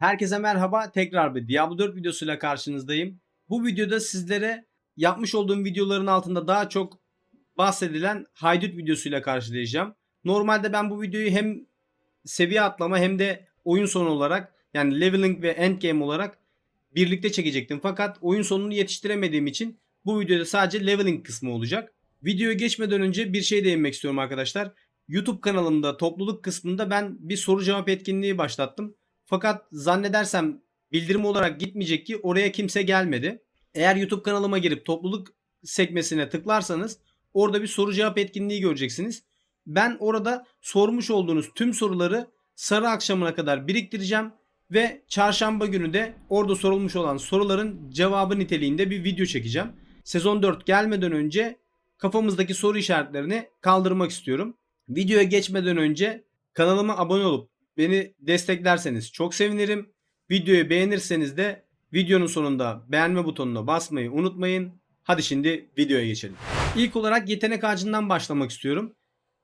Herkese merhaba. Tekrar bir Diablo 4 videosuyla karşınızdayım. Bu videoda sizlere yapmış olduğum videoların altında daha çok bahsedilen haydut videosuyla karşılayacağım. Normalde ben bu videoyu hem seviye atlama hem de oyun sonu olarak yani leveling ve endgame olarak birlikte çekecektim. Fakat oyun sonunu yetiştiremediğim için bu videoda sadece leveling kısmı olacak. Videoya geçmeden önce bir şey değinmek istiyorum arkadaşlar. YouTube kanalımda topluluk kısmında ben bir soru cevap etkinliği başlattım. Fakat zannedersem bildirim olarak gitmeyecek ki oraya kimse gelmedi. Eğer YouTube kanalıma girip topluluk sekmesine tıklarsanız orada bir soru cevap etkinliği göreceksiniz. Ben orada sormuş olduğunuz tüm soruları sarı akşamına kadar biriktireceğim ve çarşamba günü de orada sorulmuş olan soruların cevabı niteliğinde bir video çekeceğim. Sezon 4 gelmeden önce kafamızdaki soru işaretlerini kaldırmak istiyorum. Videoya geçmeden önce kanalıma abone olup beni desteklerseniz çok sevinirim. Videoyu beğenirseniz de videonun sonunda beğenme butonuna basmayı unutmayın. Hadi şimdi videoya geçelim. İlk olarak yetenek ağacından başlamak istiyorum.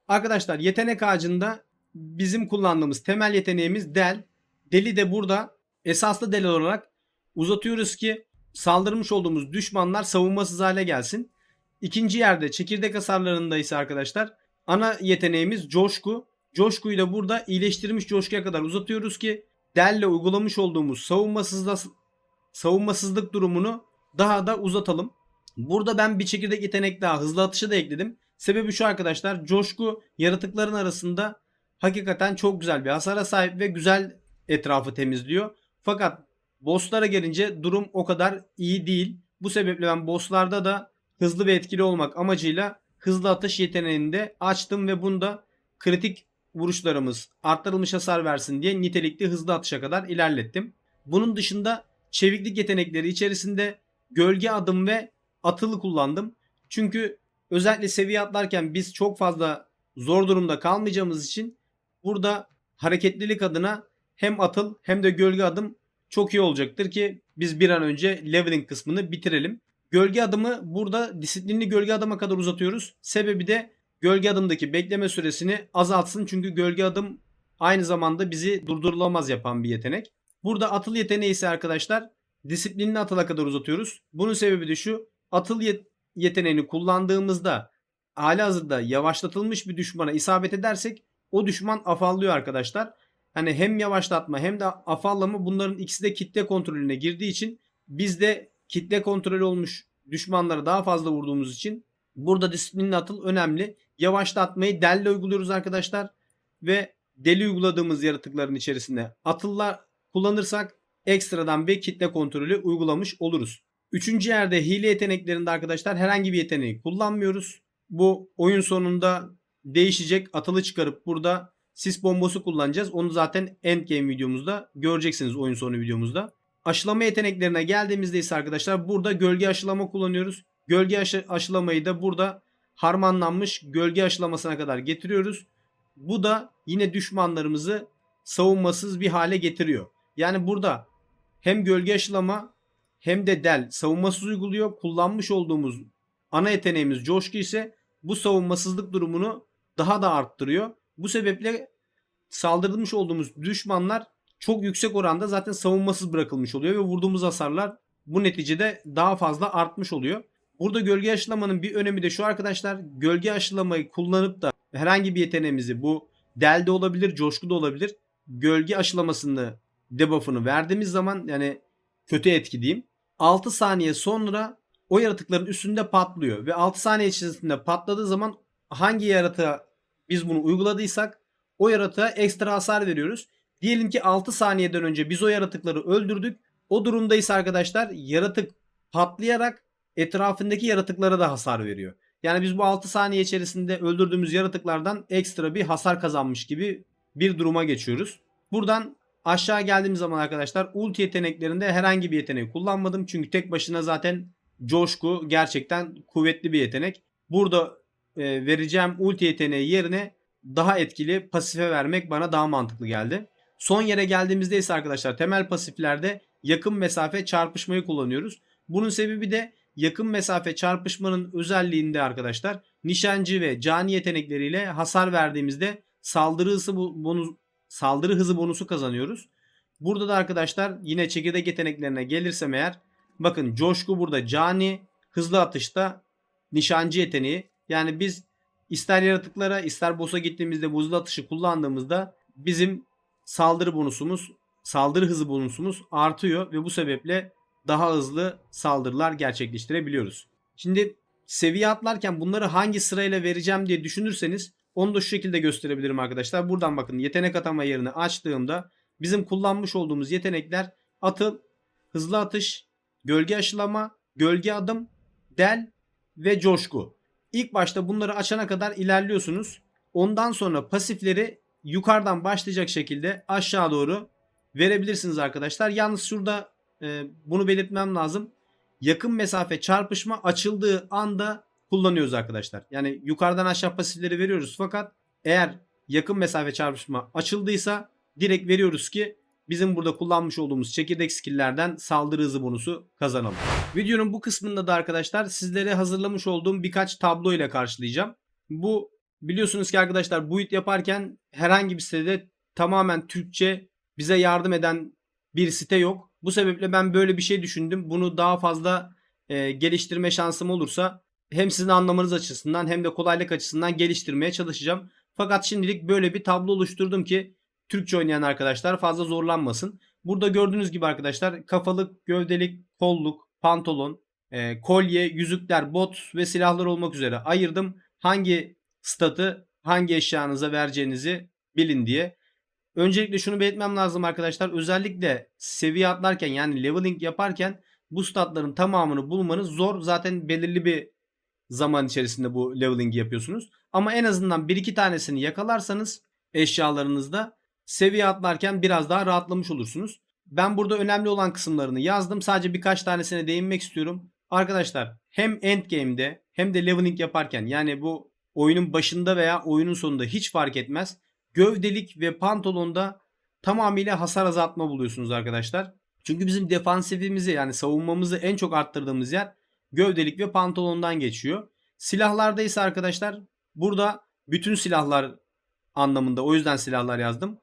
Arkadaşlar yetenek ağacında bizim kullandığımız temel yeteneğimiz del. Deli de burada esaslı del olarak uzatıyoruz ki saldırmış olduğumuz düşmanlar savunmasız hale gelsin. İkinci yerde çekirdek hasarlarında ise arkadaşlar ana yeteneğimiz coşku. Coşkuyu da burada iyileştirilmiş coşkuya kadar uzatıyoruz ki delle uygulamış olduğumuz savunmasızda, savunmasızlık durumunu daha da uzatalım. Burada ben bir çekirdek yetenek daha hızlı atışı da ekledim. Sebebi şu arkadaşlar coşku yaratıkların arasında hakikaten çok güzel bir hasara sahip ve güzel etrafı temizliyor. Fakat bosslara gelince durum o kadar iyi değil. Bu sebeple ben bosslarda da hızlı ve etkili olmak amacıyla hızlı atış yeteneğini de açtım ve bunda kritik vuruşlarımız arttırılmış hasar versin diye nitelikli hızlı atışa kadar ilerlettim. Bunun dışında çeviklik yetenekleri içerisinde gölge adım ve atılı kullandım. Çünkü özellikle seviye atlarken biz çok fazla zor durumda kalmayacağımız için burada hareketlilik adına hem atıl hem de gölge adım çok iyi olacaktır ki biz bir an önce leveling kısmını bitirelim. Gölge adımı burada disiplinli gölge adıma kadar uzatıyoruz. Sebebi de gölge adımdaki bekleme süresini azaltsın. Çünkü gölge adım aynı zamanda bizi durdurulamaz yapan bir yetenek. Burada atıl yeteneği ise arkadaşlar disiplinli atıla kadar uzatıyoruz. Bunun sebebi de şu. Atıl yet- yeteneğini kullandığımızda halihazırda yavaşlatılmış bir düşmana isabet edersek o düşman afallıyor arkadaşlar. Hani hem yavaşlatma hem de afallama bunların ikisi de kitle kontrolüne girdiği için biz de kitle kontrolü olmuş düşmanlara daha fazla vurduğumuz için burada disiplinli atıl önemli. Yavaşlatmayı delle uyguluyoruz arkadaşlar ve deli uyguladığımız yaratıkların içerisinde atıllar kullanırsak ekstradan bir kitle kontrolü uygulamış oluruz. Üçüncü yerde hile yeteneklerinde arkadaşlar herhangi bir yeteneği kullanmıyoruz. Bu oyun sonunda değişecek. Atılı çıkarıp burada sis bombası kullanacağız. Onu zaten endgame videomuzda göreceksiniz oyun sonu videomuzda. Aşılama yeteneklerine geldiğimizde ise arkadaşlar burada gölge aşılama kullanıyoruz. Gölge aşı, aşılamayı da burada harmanlanmış gölge aşılamasına kadar getiriyoruz. Bu da yine düşmanlarımızı savunmasız bir hale getiriyor. Yani burada hem gölge aşılama hem de del savunmasız uyguluyor. Kullanmış olduğumuz ana yeteneğimiz coşku ise bu savunmasızlık durumunu daha da arttırıyor. Bu sebeple saldırılmış olduğumuz düşmanlar çok yüksek oranda zaten savunmasız bırakılmış oluyor ve vurduğumuz hasarlar bu neticede daha fazla artmış oluyor. Burada gölge aşılamanın bir önemi de şu arkadaşlar. Gölge aşılamayı kullanıp da herhangi bir yeteneğimizi bu del de olabilir, coşku da olabilir. Gölge aşılamasını debuff'ını verdiğimiz zaman yani kötü etki diyeyim. 6 saniye sonra o yaratıkların üstünde patlıyor ve 6 saniye içerisinde patladığı zaman hangi yaratığa biz bunu uyguladıysak o yaratığa ekstra hasar veriyoruz. Diyelim ki 6 saniyeden önce biz o yaratıkları öldürdük. O durumdaysa arkadaşlar yaratık patlayarak etrafındaki yaratıklara da hasar veriyor. Yani biz bu 6 saniye içerisinde öldürdüğümüz yaratıklardan ekstra bir hasar kazanmış gibi bir duruma geçiyoruz. Buradan aşağı geldiğimiz zaman arkadaşlar ulti yeteneklerinde herhangi bir yeteneği kullanmadım. Çünkü tek başına zaten coşku gerçekten kuvvetli bir yetenek. Burada e, vereceğim ulti yeteneği yerine daha etkili pasife vermek bana daha mantıklı geldi. Son yere geldiğimizde ise arkadaşlar temel pasiflerde yakın mesafe çarpışmayı kullanıyoruz. Bunun sebebi de yakın mesafe çarpışmanın özelliğinde arkadaşlar nişancı ve cani yetenekleriyle hasar verdiğimizde saldırı hızı bonus saldırı hızı bonusu kazanıyoruz. Burada da arkadaşlar yine çekirdek yeteneklerine gelirsem eğer bakın coşku burada cani hızlı atışta nişancı yeteneği. Yani biz ister yaratıklara ister boss'a gittiğimizde bu hızlı atışı kullandığımızda bizim saldırı bonusumuz saldırı hızı bonusumuz artıyor ve bu sebeple daha hızlı saldırılar gerçekleştirebiliyoruz. Şimdi seviye atlarken bunları hangi sırayla vereceğim diye düşünürseniz onu da şu şekilde gösterebilirim arkadaşlar. Buradan bakın yetenek atama yerini açtığımda bizim kullanmış olduğumuz yetenekler atıl, hızlı atış, gölge aşılama, gölge adım, del ve coşku. İlk başta bunları açana kadar ilerliyorsunuz. Ondan sonra pasifleri yukarıdan başlayacak şekilde aşağı doğru verebilirsiniz arkadaşlar. Yalnız şurada e, bunu belirtmem lazım. Yakın mesafe çarpışma açıldığı anda kullanıyoruz arkadaşlar. Yani yukarıdan aşağı pasifleri veriyoruz fakat eğer yakın mesafe çarpışma açıldıysa direkt veriyoruz ki bizim burada kullanmış olduğumuz çekirdek skill'lerden saldırı hızı bonusu kazanalım. Videonun bu kısmında da arkadaşlar sizlere hazırlamış olduğum birkaç tablo ile karşılayacağım. Bu biliyorsunuz ki arkadaşlar build yaparken herhangi bir sitede tamamen Türkçe bize yardım eden bir site yok. Bu sebeple ben böyle bir şey düşündüm. Bunu daha fazla e, geliştirme şansım olursa hem sizin anlamanız açısından hem de kolaylık açısından geliştirmeye çalışacağım. Fakat şimdilik böyle bir tablo oluşturdum ki Türkçe oynayan arkadaşlar fazla zorlanmasın. Burada gördüğünüz gibi arkadaşlar kafalık, gövdelik, kolluk, pantolon, e, kolye, yüzükler, bot ve silahlar olmak üzere ayırdım. Hangi statı hangi eşyanıza vereceğinizi bilin diye. Öncelikle şunu belirtmem lazım arkadaşlar. Özellikle seviye atlarken yani leveling yaparken bu statların tamamını bulmanız zor. Zaten belirli bir zaman içerisinde bu leveling'i yapıyorsunuz. Ama en azından 1-2 tanesini yakalarsanız eşyalarınızda seviye atlarken biraz daha rahatlamış olursunuz. Ben burada önemli olan kısımlarını yazdım. Sadece birkaç tanesine değinmek istiyorum. Arkadaşlar hem endgame'de hem de leveling yaparken yani bu oyunun başında veya oyunun sonunda hiç fark etmez. Gövdelik ve pantolonda tamamıyla hasar azaltma buluyorsunuz arkadaşlar. Çünkü bizim defansifimizi yani savunmamızı en çok arttırdığımız yer gövdelik ve pantolondan geçiyor. Silahlarda ise arkadaşlar burada bütün silahlar anlamında o yüzden silahlar yazdım.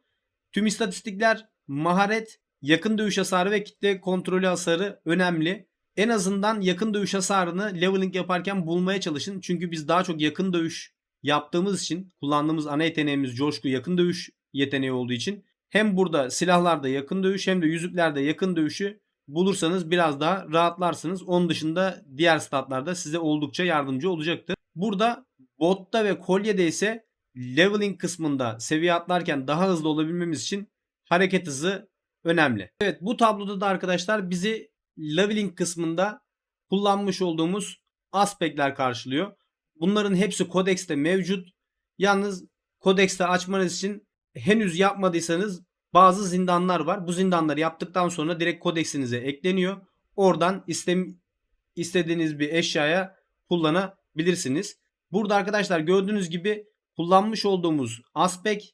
Tüm istatistikler maharet, yakın dövüş hasarı ve kitle kontrolü hasarı önemli. En azından yakın dövüş hasarını leveling yaparken bulmaya çalışın. Çünkü biz daha çok yakın dövüş yaptığımız için kullandığımız ana yeteneğimiz coşku yakın dövüş yeteneği olduğu için hem burada silahlarda yakın dövüş hem de yüzüklerde yakın dövüşü bulursanız biraz daha rahatlarsınız. Onun dışında diğer statlarda size oldukça yardımcı olacaktır. Burada botta ve kolyede ise leveling kısmında seviye atlarken daha hızlı olabilmemiz için hareket hızı önemli. Evet bu tabloda da arkadaşlar bizi leveling kısmında kullanmış olduğumuz aspektler karşılıyor. Bunların hepsi kodekste mevcut. Yalnız kodekste açmanız için henüz yapmadıysanız bazı zindanlar var. Bu zindanları yaptıktan sonra direkt kodeksinize ekleniyor. Oradan istem istediğiniz bir eşyaya kullanabilirsiniz. Burada arkadaşlar gördüğünüz gibi kullanmış olduğumuz aspekt,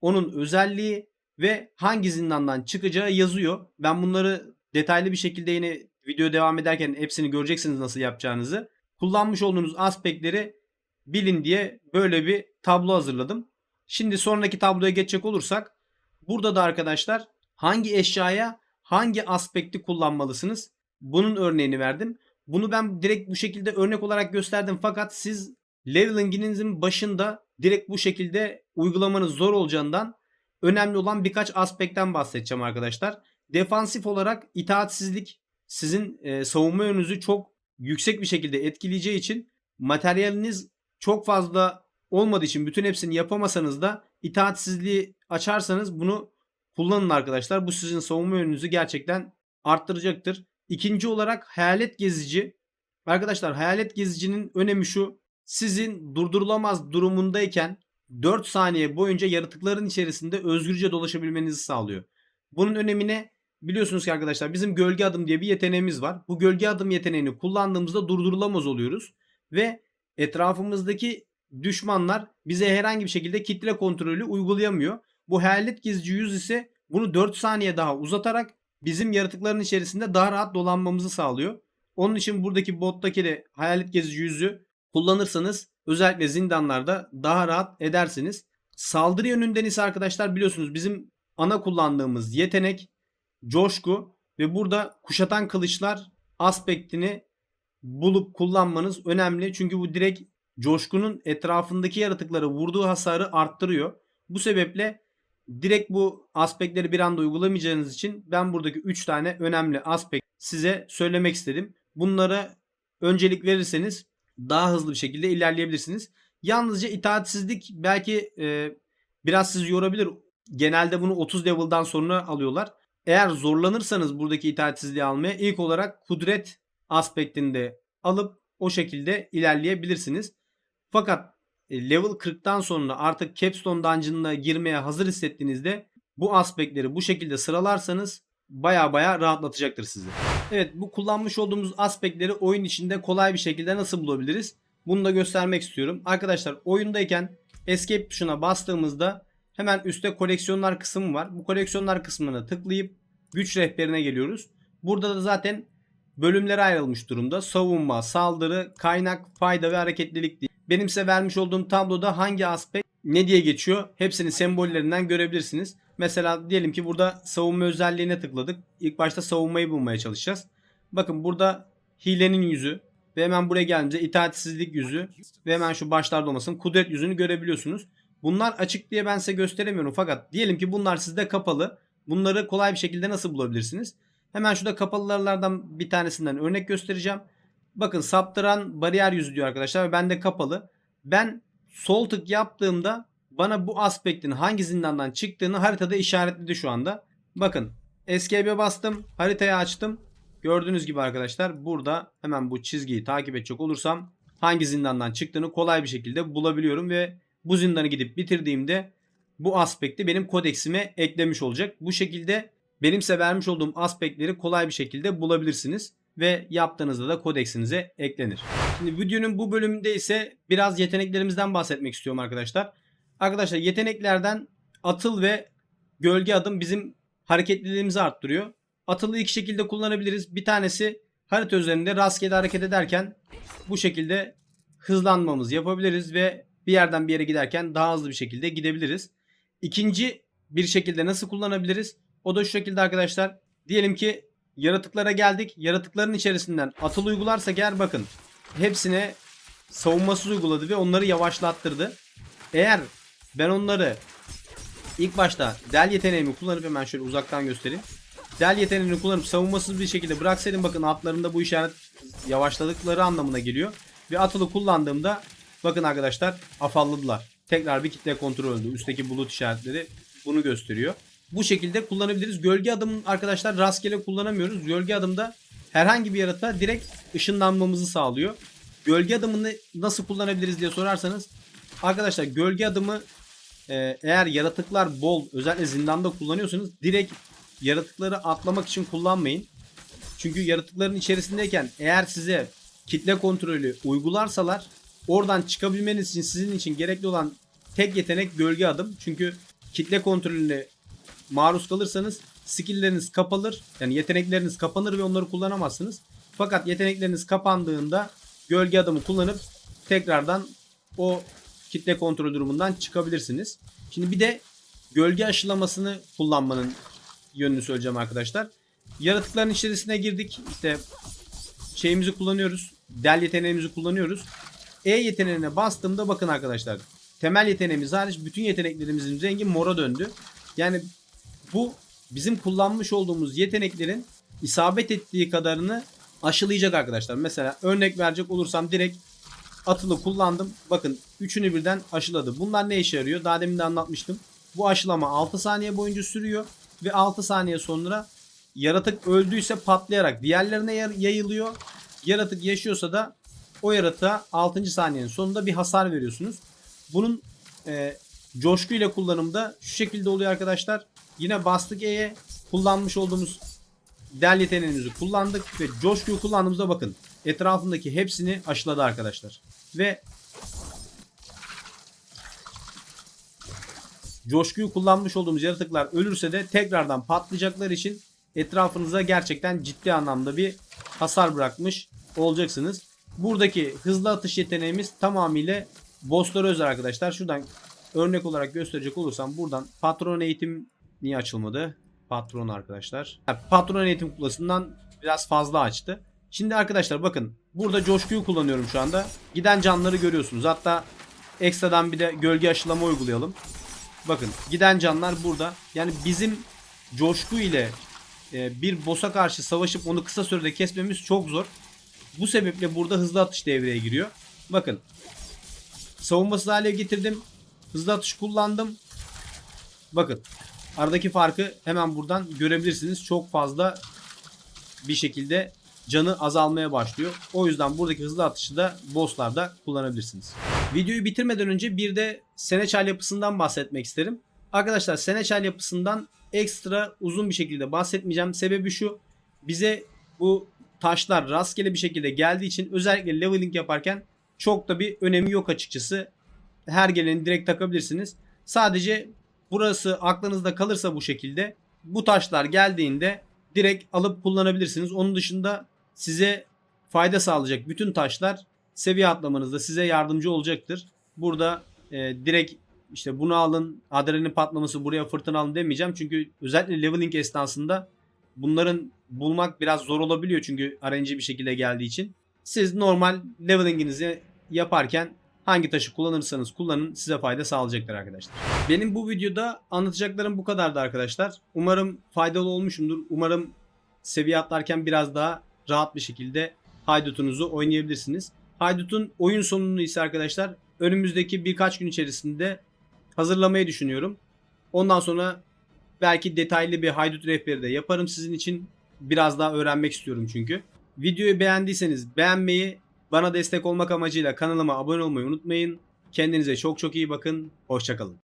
onun özelliği ve hangi zindandan çıkacağı yazıyor. Ben bunları detaylı bir şekilde yine video devam ederken hepsini göreceksiniz nasıl yapacağınızı. Kullanmış olduğunuz aspektleri bilin diye böyle bir tablo hazırladım. Şimdi sonraki tabloya geçecek olursak burada da arkadaşlar hangi eşyaya hangi aspekti kullanmalısınız? Bunun örneğini verdim. Bunu ben direkt bu şekilde örnek olarak gösterdim fakat siz leveling'inizin başında direkt bu şekilde uygulamanız zor olacağından önemli olan birkaç aspektten bahsedeceğim arkadaşlar. Defansif olarak itaatsizlik sizin e, savunma yönünüzü çok yüksek bir şekilde etkileyeceği için materyaliniz çok fazla olmadığı için bütün hepsini yapamasanız da itaatsizliği açarsanız bunu kullanın arkadaşlar. Bu sizin savunma yönünüzü gerçekten arttıracaktır. İkinci olarak hayalet gezici. Arkadaşlar hayalet gezicinin önemi şu. Sizin durdurulamaz durumundayken 4 saniye boyunca yaratıkların içerisinde özgürce dolaşabilmenizi sağlıyor. Bunun önemine biliyorsunuz ki arkadaşlar bizim gölge adım diye bir yeteneğimiz var. Bu gölge adım yeteneğini kullandığımızda durdurulamaz oluyoruz ve etrafımızdaki düşmanlar bize herhangi bir şekilde kitle kontrolü uygulayamıyor. Bu hayalet gezici yüz ise bunu 4 saniye daha uzatarak bizim yaratıkların içerisinde daha rahat dolanmamızı sağlıyor. Onun için buradaki bottaki de hayalet gezici yüzü kullanırsanız özellikle zindanlarda daha rahat edersiniz. Saldırı yönünden ise arkadaşlar biliyorsunuz bizim ana kullandığımız yetenek coşku ve burada kuşatan kılıçlar aspektini bulup kullanmanız önemli. Çünkü bu direkt coşkunun etrafındaki yaratıklara vurduğu hasarı arttırıyor. Bu sebeple direkt bu aspektleri bir anda uygulamayacağınız için ben buradaki 3 tane önemli aspekt size söylemek istedim. Bunlara öncelik verirseniz daha hızlı bir şekilde ilerleyebilirsiniz. Yalnızca itaatsizlik belki e, biraz sizi yorabilir. Genelde bunu 30 level'dan sonra alıyorlar. Eğer zorlanırsanız buradaki itaatsizliği almaya ilk olarak kudret aspektinde alıp o şekilde ilerleyebilirsiniz. Fakat e, level 40'tan sonra artık Capstone Dungeon'ına girmeye hazır hissettiğinizde bu aspektleri bu şekilde sıralarsanız baya baya rahatlatacaktır sizi. Evet bu kullanmış olduğumuz aspektleri oyun içinde kolay bir şekilde nasıl bulabiliriz? Bunu da göstermek istiyorum. Arkadaşlar oyundayken Escape tuşuna bastığımızda hemen üstte koleksiyonlar kısmı var. Bu koleksiyonlar kısmına tıklayıp güç rehberine geliyoruz. Burada da zaten bölümlere ayrılmış durumda. Savunma, saldırı, kaynak, fayda ve hareketlilik diye. Benim size vermiş olduğum tabloda hangi aspekt ne diye geçiyor hepsini sembollerinden görebilirsiniz. Mesela diyelim ki burada savunma özelliğine tıkladık. İlk başta savunmayı bulmaya çalışacağız. Bakın burada hilenin yüzü ve hemen buraya geldiğimizde itaatsizlik yüzü ve hemen şu başlarda olmasın kudret yüzünü görebiliyorsunuz. Bunlar açık diye ben size gösteremiyorum fakat diyelim ki bunlar sizde kapalı. Bunları kolay bir şekilde nasıl bulabilirsiniz? Hemen şurada kapalılardan bir tanesinden örnek göstereceğim. Bakın saptıran bariyer yüzü diyor arkadaşlar ve bende kapalı. Ben sol tık yaptığımda bana bu aspektin hangi zindandan çıktığını haritada işaretledi şu anda. Bakın Escape'e bastım. Haritayı açtım. Gördüğünüz gibi arkadaşlar burada hemen bu çizgiyi takip edecek olursam hangi zindandan çıktığını kolay bir şekilde bulabiliyorum ve bu zindanı gidip bitirdiğimde bu aspekti benim kodeksime eklemiş olacak. Bu şekilde benim size vermiş olduğum aspektleri kolay bir şekilde bulabilirsiniz ve yaptığınızda da kodeksinize eklenir. Şimdi videonun bu bölümünde ise biraz yeteneklerimizden bahsetmek istiyorum arkadaşlar. Arkadaşlar yeteneklerden atıl ve gölge adım bizim hareketliliğimizi arttırıyor. Atılı iki şekilde kullanabiliriz. Bir tanesi harita üzerinde rastgele hareket ederken bu şekilde hızlanmamızı yapabiliriz ve bir yerden bir yere giderken daha hızlı bir şekilde gidebiliriz. İkinci bir şekilde nasıl kullanabiliriz? O da şu şekilde arkadaşlar. Diyelim ki yaratıklara geldik. Yaratıkların içerisinden atıl uygularsak eğer bakın hepsine savunmasız uyguladı ve onları yavaşlattırdı. Eğer ben onları ilk başta del yeteneğimi kullanıp hemen şöyle uzaktan göstereyim. Del yeteneğini kullanıp savunmasız bir şekilde bıraksaydım bakın altlarında bu işaret yavaşladıkları anlamına geliyor. Ve atılı kullandığımda bakın arkadaşlar afalladılar. Tekrar bir kitle kontrol öldü. Üstteki bulut işaretleri bunu gösteriyor. Bu şekilde kullanabiliriz. Gölge adım arkadaşlar rastgele kullanamıyoruz. Gölge adımda herhangi bir yaratığa direkt ışınlanmamızı sağlıyor. Gölge adımını nasıl kullanabiliriz diye sorarsanız arkadaşlar gölge adımı e, eğer yaratıklar bol özellikle zindanda kullanıyorsanız direkt yaratıkları atlamak için kullanmayın. Çünkü yaratıkların içerisindeyken eğer size kitle kontrolü uygularsalar oradan çıkabilmeniz için sizin için gerekli olan tek yetenek gölge adım. Çünkü kitle kontrolüne maruz kalırsanız skill'leriniz kapalır. Yani yetenekleriniz kapanır ve onları kullanamazsınız. Fakat yetenekleriniz kapandığında gölge adımı kullanıp tekrardan o kitle kontrol durumundan çıkabilirsiniz. Şimdi bir de gölge aşılamasını kullanmanın yönünü söyleyeceğim arkadaşlar. Yaratıkların içerisine girdik. İşte şeyimizi kullanıyoruz. Del yeteneğimizi kullanıyoruz. E yeteneğine bastığımda bakın arkadaşlar. Temel yeteneğimiz hariç bütün yeteneklerimizin rengi mora döndü. Yani bu bizim kullanmış olduğumuz yeteneklerin isabet ettiği kadarını aşılayacak arkadaşlar. Mesela örnek verecek olursam direkt atılı kullandım. Bakın üçünü birden aşıladı. Bunlar ne işe yarıyor? Daha demin de anlatmıştım. Bu aşılama 6 saniye boyunca sürüyor ve 6 saniye sonra yaratık öldüyse patlayarak diğerlerine yayılıyor. Yaratık yaşıyorsa da o yaratığa 6. saniyenin sonunda bir hasar veriyorsunuz. Bunun e, coşku ile kullanımda şu şekilde oluyor arkadaşlar. Yine bastık E'ye kullanmış olduğumuz del yeteneğimizi kullandık ve coşkuyu kullandığımızda bakın etrafındaki hepsini aşıladı arkadaşlar. Ve coşkuyu kullanmış olduğumuz yaratıklar ölürse de tekrardan patlayacaklar için etrafınıza gerçekten ciddi anlamda bir hasar bırakmış olacaksınız. Buradaki hızlı atış yeteneğimiz tamamıyla bosslara özel arkadaşlar. Şuradan örnek olarak gösterecek olursam buradan patron eğitim niye açılmadı? Patron arkadaşlar. Patron eğitim kuplasından biraz fazla açtı. Şimdi arkadaşlar bakın burada coşkuyu kullanıyorum şu anda. Giden canları görüyorsunuz. Hatta ekstradan bir de gölge aşılama uygulayalım. Bakın giden canlar burada. Yani bizim coşku ile e, bir boss'a karşı savaşıp onu kısa sürede kesmemiz çok zor. Bu sebeple burada hızlı atış devreye giriyor. Bakın. Savunmasız hale getirdim. Hızlı atış kullandım. Bakın. Aradaki farkı hemen buradan görebilirsiniz. Çok fazla bir şekilde canı azalmaya başlıyor. O yüzden buradaki hızlı atışı da bosslarda kullanabilirsiniz. Videoyu bitirmeden önce bir de Seneçal yapısından bahsetmek isterim. Arkadaşlar Seneçal yapısından ekstra uzun bir şekilde bahsetmeyeceğim. Sebebi şu. Bize bu taşlar rastgele bir şekilde geldiği için özellikle leveling yaparken çok da bir önemi yok açıkçası. Her geleni direkt takabilirsiniz. Sadece burası aklınızda kalırsa bu şekilde bu taşlar geldiğinde direkt alıp kullanabilirsiniz. Onun dışında size fayda sağlayacak bütün taşlar seviye atlamanızda size yardımcı olacaktır. Burada e, direkt işte bunu alın, adrenalin patlaması buraya fırtına alın demeyeceğim. Çünkü özellikle leveling esnasında bunların bulmak biraz zor olabiliyor çünkü RNG bir şekilde geldiği için. Siz normal levelinginizi yaparken hangi taşı kullanırsanız kullanın size fayda sağlayacaktır arkadaşlar. Benim bu videoda anlatacaklarım bu kadardı arkadaşlar. Umarım faydalı olmuşumdur. Umarım seviye atlarken biraz daha rahat bir şekilde haydutunuzu oynayabilirsiniz. Haydut'un oyun sonunu ise arkadaşlar önümüzdeki birkaç gün içerisinde hazırlamayı düşünüyorum. Ondan sonra belki detaylı bir haydut rehberi de yaparım sizin için. Biraz daha öğrenmek istiyorum çünkü. Videoyu beğendiyseniz beğenmeyi, bana destek olmak amacıyla kanalıma abone olmayı unutmayın. Kendinize çok çok iyi bakın. Hoşçakalın.